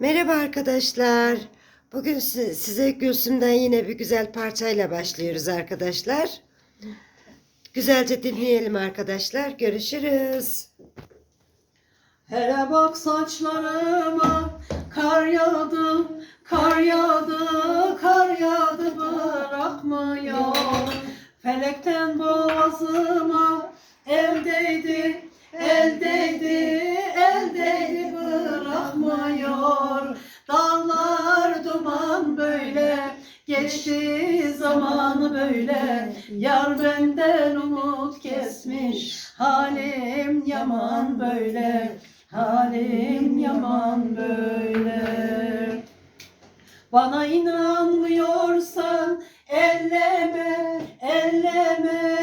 Merhaba arkadaşlar. Bugün si- size Gülsüm'den yine bir güzel parçayla başlıyoruz arkadaşlar. Güzelce dinleyelim arkadaşlar. Görüşürüz. Hele bak saçlarıma geçti zamanı böyle. Yar benden umut kesmiş, halim yaman böyle. Halim yaman böyle. Bana inanmıyorsan elleme, elleme,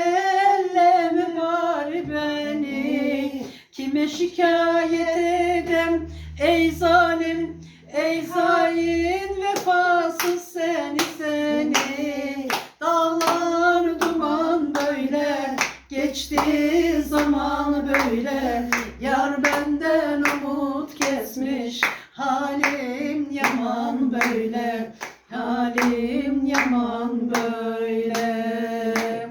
elleme bari beni. Kime şikayet edem ey zalim, ey zalim vefasız seni geçti zaman böyle. Yar benden umut kesmiş, halim yaman böyle. Halim yaman böyle.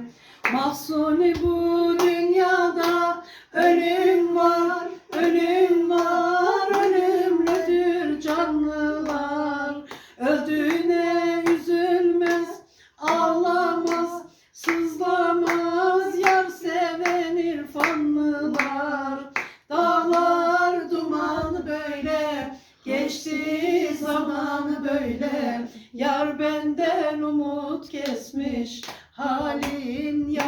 Mahsuni bu dünyada ölüm var, ölüm var, ölümlüdür canlılar. Öldüğüne üzülmez, ağlamaz, sızlamaz, geçti zamanı böyle. Yar benden umut kesmiş, halim böyle.